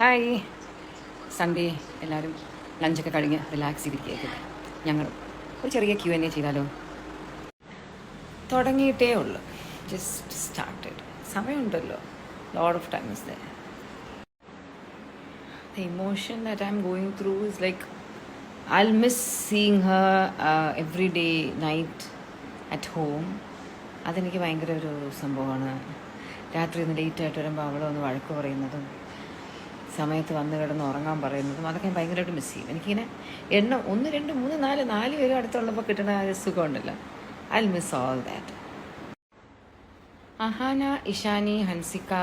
Hi Sunday എല്ലാവരും ലഞ്ചൊക്കെ കഴിഞ്ഞ് relax ചെയ്തിരിക്കുക ഞങ്ങൾ ഒരു ചെറിയ ക്യൂ എന്നെ ചെയ്താലോ? തുടങ്ങിയിട്ടേ ഉള്ളൂ. ജസ്റ്റ് സ്റ്റാർട്ടഡ് സമയമുണ്ടല്ലോ. Load of time is the emotion that I'm going through is like I miss seeing her every day night at home അതെനിക്ക് ഭയങ്കര ഒരു സംഭവമാണ്. രാത്രി ഒന്ന് ലേറ്റ് ആയിട്ട് വരുമ്പോൾ അവളൊന്ന് വഴക്ക് പറയുന്നതും സമയത്ത് വന്ന് കിടന്ന് ഉറങ്ങാൻ പറയുന്നതും അതൊക്കെ ഞാൻ ഭയങ്കരമായിട്ട് മിസ് ചെയ്യും. എനിക്കിങ്ങനെ എണ്ണം ഒന്ന് രണ്ട് മൂന്ന് നാല് നാല് പേരും അടുത്തുള്ളപ്പോൾ കിട്ടുന്ന ആ സുഖമുണ്ടല്ലോ. I miss all that Ahaana Ishaani Hansika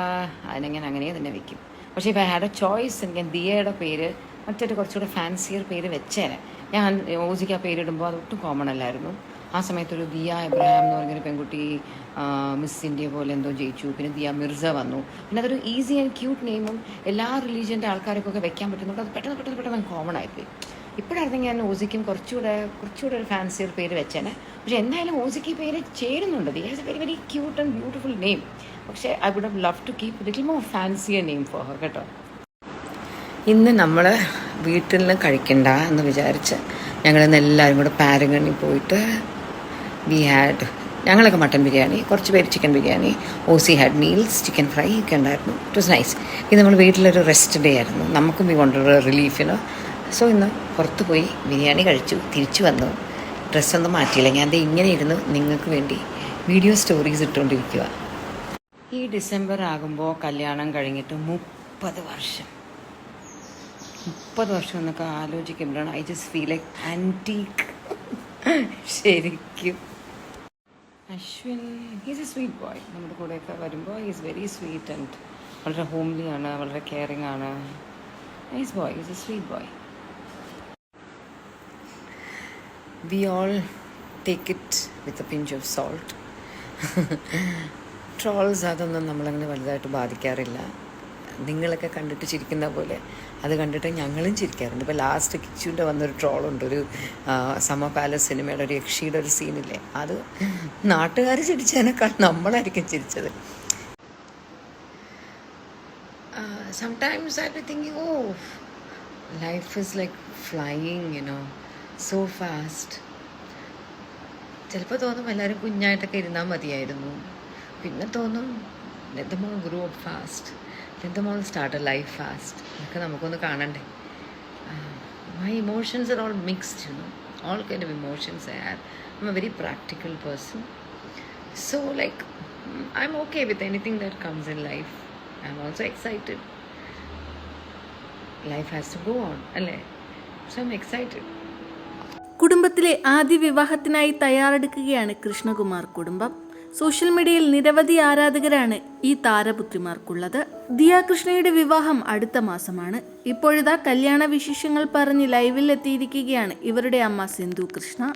അതിനെങ്ങനെ അങ്ങനെ തന്നെ വെക്കും. പക്ഷേ ഐ ഹാഡ് എ ചോയ്സ് എനിക്ക് ദിയയുടെ പേര് മറ്റൊരു കുറച്ചുകൂടെ ഫാൻസിയർ പേര് വെച്ചേനെ. ഞാൻ ഓജിക്ക് ആ പേരിടുമ്പോൾ അതൊട്ടും കോമൺ അല്ലായിരുന്നു. ആ സമയത്തൊരു ദിയ എബ്രഹാം എന്ന് പറഞ്ഞൊരു പെൺകുട്ടി മിസ് ഇന്ത്യ പോലെ എന്തോ ജയിച്ചു. പിന്നെ ദിയ മിർസ വന്നു. പിന്നെ അതൊരു ഈസി ആൻഡ് ക്യൂട്ട് നെയിമും എല്ലാ റിലീജിയന്റെ ആൾക്കാർക്കൊക്കെ വെക്കാൻ പറ്റുന്നുണ്ട്. അത് പെട്ടെന്ന് പെട്ടെന്ന് പെട്ടെന്ന് കോമൺ ആയിപ്പോയി. ഇപ്പോഴായിരുന്നെങ്കിൽ ഞാൻ ഓസിക്കും കുറച്ചുകൂടെ കുറച്ചുകൂടെ ഒരു ഫാൻസിയർ പേര് വെച്ചേനെ. പക്ഷെ എന്തായാലും ഓസിക്ക് ഈ പേര് ചേരുന്നുണ്ട്. The has a very very cute and beautiful name പക്ഷേ I would have love to keep little more fancier name for കേട്ടോ? ഇന്ന് നമ്മൾ വീട്ടിൽ നിന്ന് കഴിക്കണ്ട എന്ന് വിചാരിച്ച് ഞങ്ങളിന്ന് എല്ലാവരും കൂടെ പാരഗണിൽ പോയിട്ട് വി ഹാഡ് ഞങ്ങളൊക്കെ മട്ടൻ ബിരിയാണി കുറച്ച് പേര് chicken biryani oh she had meals chicken fry ഒക്കെ ഉണ്ടായിരുന്നു. ഇറ്റ് വാസ് നൈസ് ഇത് നമ്മൾ വീട്ടിലൊരു റെസ്റ്റ് ഡേ ആയിരുന്നു. നമുക്കും ഈ കൊണ്ടുള്ള റിലീഫിന് സോ ഇന്ന് പുറത്ത് പോയി ബിരിയാണി കഴിച്ചു തിരിച്ചു വന്നു. ഡ്രസ്സൊന്നും മാറ്റിയില്ല. ഞാൻ അത് ഇങ്ങനെ ഇരുന്ന് നിങ്ങൾക്ക് വേണ്ടി വീഡിയോ സ്റ്റോറീസ് ഇട്ടുകൊണ്ടിരിക്കുക ഈ ഡിസംബർ ആകുമ്പോൾ കല്യാണം കഴിഞ്ഞിട്ട് മുപ്പത് വർഷം. മുപ്പത് വർഷം എന്നൊക്കെ ആലോചിക്കുമ്പോഴാണ് I just feel like antique ശരിക്കും. Ashwin he's a sweet boy നമ്മുടെ കൂടെയൊക്കെ വരുമ്പോൾ ഈസ് വെരി സ്വീറ്റ് ആൻഡ് വളരെ ഹോംലി ആണ് വളരെ കെയറിങ് ആണ്. Nice boy is a sweet boy we all take it with a pinch of salt trolls അതൊന്നും നമ്മളങ്ങനെ വലുതായിട്ട് ബാധിക്കാറില്ല. നിങ്ങളൊക്കെ കണ്ടിട്ട് ചിരിക്കുന്ന പോലെ. അത് കണ്ടിട്ട് ഞങ്ങളും ചിരിക്കാറുണ്ട്. ഇപ്പോൾ ലാസ്റ്റ് കിച്ചുവിന്റെ വന്നൊരു ട്രോളുണ്ട് ഒരു സമ പാലസ് സിനിമയുടെ ഒരു യക്ഷിയുടെ ഒരു സീനില്ലേ അത് നാട്ടുകാർ ചിരിച്ചതിനേക്കാൾ നമ്മളായിരിക്കും ചിരിച്ചത്. Sometimes I be thinking oh life is like flying you know so fast ചിലപ്പോൾ തോന്നും എല്ലാവരും കുഞ്ഞായിട്ടൊക്കെ ഇരുന്നാൽ മതിയായിരുന്നു. പിന്നെ തോന്നും ഗ്രോ അപ്പ് ഫാസ്റ്റ് ലെറ്റ് മോൾ സ്റ്റാർട്ട് എ ലൈഫ് ഫാസ്റ്റ് അതൊക്കെ നമുക്കൊന്ന് കാണണ്ടേ? My emotions are all mixed you know emotions I are I'm a very practical person so like I'm okay with anything that comes in life I'm also excited life has to go on അല്ലേ? So I excited കുടുംബത്തിലെ ആദ്യ വിവാഹത്തിനായി തയ്യാറെടുക്കുകയാണ് കൃഷ്ണകുമാർ കുടുംബം. Social മീഡിയയിൽ നിരവധി ആരാധകരാണ് ഈ താരപുത്രിമാർക്കുള്ളത്. ദിയ കൃഷ്ണയുടെ വിവാഹം അടുത്ത മാസമാണ്. ഇപ്പോഴിതാ കല്യാണ വിശേഷങ്ങൾ പറഞ്ഞ് ലൈവിൽ എത്തിയിരിക്കുകയാണ് ഇവരുടെ അമ്മ സിന്ധു കൃഷ്ണ.